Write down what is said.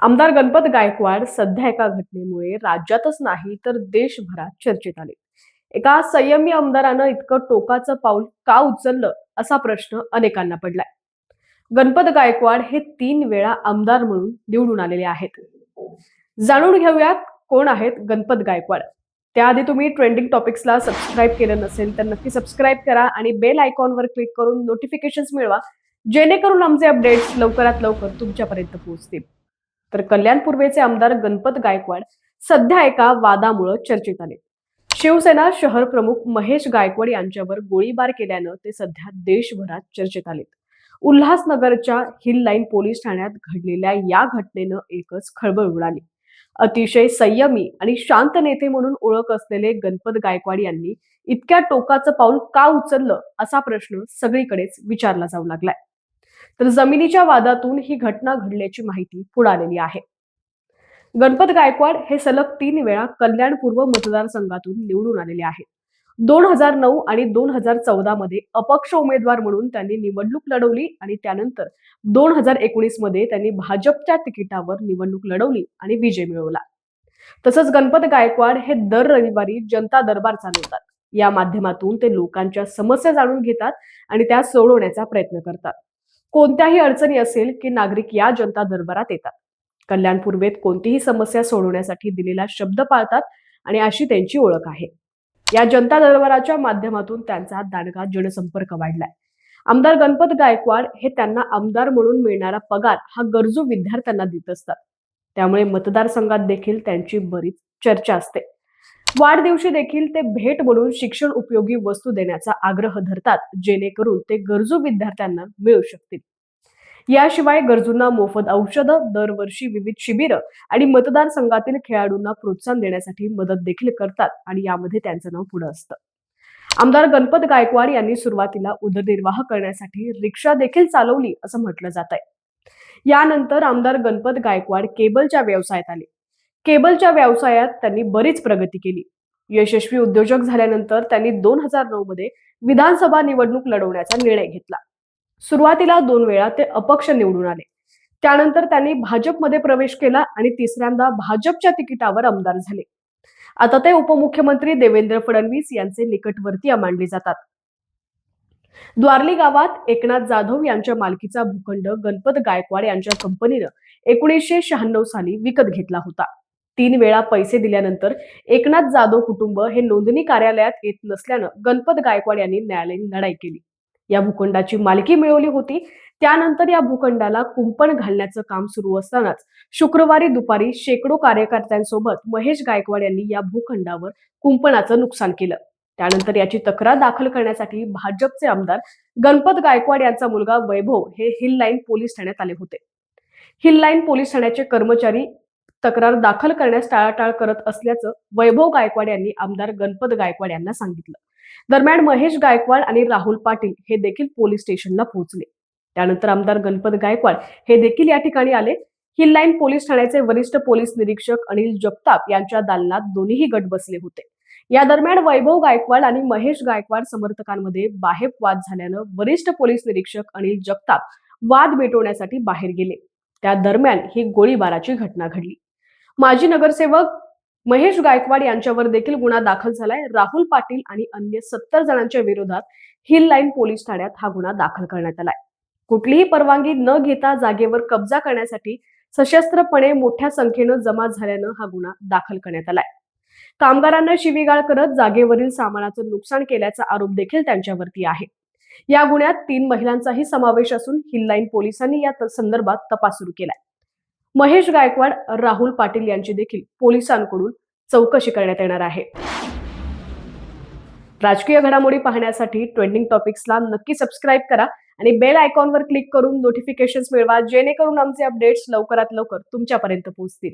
आमदार गणपत गायकवाड सध्या एका घटनेमुळे राज्यातच नाही तर देशभरात चर्चेत आले. एका संयमी आमदारानं इतकं टोकाचं पाऊल का उचललं असा प्रश्न अनेकांना पडलाय. गणपत गायकवाड हे तीन वेळा आमदार म्हणून निवडून आलेले आहेत. जाणून घेऊयात कोण आहेत गणपत गायकवाड. त्याआधी तुम्ही ट्रेंडिंग टॉपिक्सला सबस्क्राईब केलं नसेल तर नक्की सबस्क्राईब करा आणि बेल आयकॉनवर क्लिक करून नोटिफिकेशन्स मिळवा जेणेकरून आमचे अपडेट्स लवकरात लवकर तुमच्यापर्यंत पोहोचतील. तर कल्याण पूर्वेचे आमदार गणपत गायकवाड सध्या एका वादामुळे चर्चेत आले. शिवसेना शहर प्रमुख महेश गायकवाड यांच्यावर गोळीबार केल्यानं ते सध्या देशभरात चर्चेत आलेत. उल्हासनगरच्या हिल लाईन पोलीस ठाण्यात घडलेल्या या घटनेनं एकच खळबळ उडाली. अतिशय संयमी आणि शांत नेते म्हणून ओळख असलेले गणपत गायकवाड यांनी इतक्या टोकाचं पाऊल का उचललं असा प्रश्न सगळीकडेच विचारला जाऊ लागलाय. तर जमिनीच्या वादातून ही घटना घडल्याची माहिती पुढे आलेली आहे. गणपत गायकवाड हे सलग तीन वेळा कल्याण पूर्व मतदारसंघातून निवडून आलेले आहेत. दोन हजार नऊ आणि दोन हजार चौदा मध्ये अपक्ष उमेदवार म्हणून त्यांनी निवडणूक लढवली आणि त्यानंतर दोन हजार एकोणीसमध्ये त्यांनी भाजपच्या तिकिटावर निवडणूक लढवली आणि विजय मिळवला. तसंच गणपत गायकवाड हे दर रविवारी जनता दरबार चालवतात. या माध्यमातून ते लोकांच्या समस्या जाणून घेतात आणि त्या सोडवण्याचा प्रयत्न करतात. कोणत्याही अडचणी असेल की नागरिक या जनता दरबारात येतात. कल्याण पूर्वेत कोणतीही समस्या सोडवण्यासाठी दिलेला शब्द पाळतात आणि अशी त्यांची ओळख आहे. या जनता दरबाराच्या माध्यमातून त्यांचा दांडगा जनसंपर्क वाढलाय. आमदार गणपत गायकवाड हे त्यांना आमदार म्हणून मिळणारा पगार हा गरजू विद्यार्थ्यांना देत असतात. त्यामुळे मतदारसंघात देखील त्यांची बरीच चर्चा असते. वाढदिवशी देखील ते भेट म्हणून शिक्षण उपयोगी वस्तू देण्याचा आग्रह धरतात जेणेकरून ते गरजू विद्यार्थ्यांना मिळू शकतील. याशिवाय गरजूंना मोफत औषधं दरवर्षी विविध शिबिरं आणि मतदारसंघातील खेळाडूंना प्रोत्साहन देण्यासाठी मदत देखील करतात आणि यामध्ये त्यांचं नाव पुढे असतं. आमदार गणपत गायकवाड यांनी सुरुवातीला उदरनिर्वाह करण्यासाठी रिक्षा देखील चालवली असं म्हटलं जात आहे यानंतर आमदार गणपत गायकवाड केबलच्या व्यवसायात आले. केबलच्या व्यवसायात त्यांनी बरीच प्रगती केली. यशस्वी उद्योजक झाल्यानंतर त्यांनी दोन हजार नऊ मध्ये विधानसभा निवडणूक लढवण्याचा निर्णय घेतला. सुरुवातीला दोन वेळा ते अपक्ष निवडून आले. त्यानंतर त्यांनी भाजपमध्ये प्रवेश केला आणि तिसऱ्यांदा भाजपच्या तिकिटावर आमदार झाले. आता ते उपमुख्यमंत्री देवेंद्र फडणवीस यांचे निकटवर्तीय मानले जातात. द्वारली गावात एकनाथ जाधव यांच्या मालकीचा भूखंड गणपत गायकवाड यांच्या कंपनीनं एकोणीसशे शहाण्णव साली विकत घेतला होता. तीन वेळा पैसे दिल्यानंतर एकनाथ जाधव कुटुंब हे नोंदणी कार्यालयात येत नसल्यानं गणपत गायकवाड यांनी न्यायालयीन लढाई केली. या भूखंडाची मालकी मिळवली होती. त्यानंतर या भूखंडाला कुंपण घालण्याचं काम सुरू असतानाच शुक्रवारी दुपारी शेकडो कार्यकर्त्यांसोबत महेश गायकवाड यांनी या भूखंडावर कुंपणाचं नुकसान केलं. त्यानंतर याची तक्रार दाखल करण्यासाठी भाजपचे आमदार गणपत गायकवाड यांचा मुलगा वैभव हे हिल लाईन पोलीस ठाण्यात आले होते. हिल लाईन पोलीस ठाण्याचे कर्मचारी तक्रार दाखल करण्यास टाळाटाळ करत असल्याचं वैभव गायकवाड यांनी आमदार गणपत गायकवाड यांना सांगितलं. दरम्यान महेश गायकवाड आणि राहुल पाटील हे देखील पोलीस स्टेशनला पोहोचले. त्यानंतर आमदार गणपत गायकवाड हे देखील या ठिकाणी आले. हिल लाईन पोलीस ठाण्याचे वरिष्ठ पोलीस निरीक्षक अनिल जगताप यांच्या दालनात दोन्हीही गट बसले होते. या दरम्यान वैभव गायकवाड आणि महेश गायकवाड समर्थकांमध्ये बाहेर वाद झाल्यानं वरिष्ठ पोलीस निरीक्षक अनिल जगताप वाद मिटवण्यासाठी बाहेर गेले. त्या दरम्यान ही गोळीबाराची घटना घडली. माजी नगरसेवक महेश गायकवाड यांच्यावर देखील गुन्हा दाखल झालाय. राहुल पाटील आणि अन्य सत्तर जणांच्या विरोधात हिल लाईन पोलीस ठाण्यात हा गुन्हा दाखल करण्यात आलाय. कुठलीही परवानगी न घेता जागेवर कब्जा करण्यासाठी सशस्त्रपणे मोठ्या संख्येनं जमा झाल्यानं हा गुन्हा दाखल करण्यात आलाय. कामगारांना शिवीगाळ करत जागेवरील सामानाचं नुकसान केल्याचा आरोप देखील त्यांच्यावरती आहे. या गुन्ह्यात तीन महिलांचाही समावेश असून हिल लाईन पोलिसांनी या संदर्भात तपास सुरू केलाय. महेश गायकवाड राहुल पाटील यांची देखील पोलिसांकडून चौकशी करण्यात येणार आहे. राजकीय घडामोडी पाहण्यासाठी ट्रेंडिंग टॉपिक्सला नक्की सबस्क्राईब करा आणि बेल आयकॉनवर क्लिक करून नोटिफिकेशन मिळवा जेणेकरून आमचे अपडेट्स लवकरात लवकर तुमच्यापर्यंत पोहोचतील.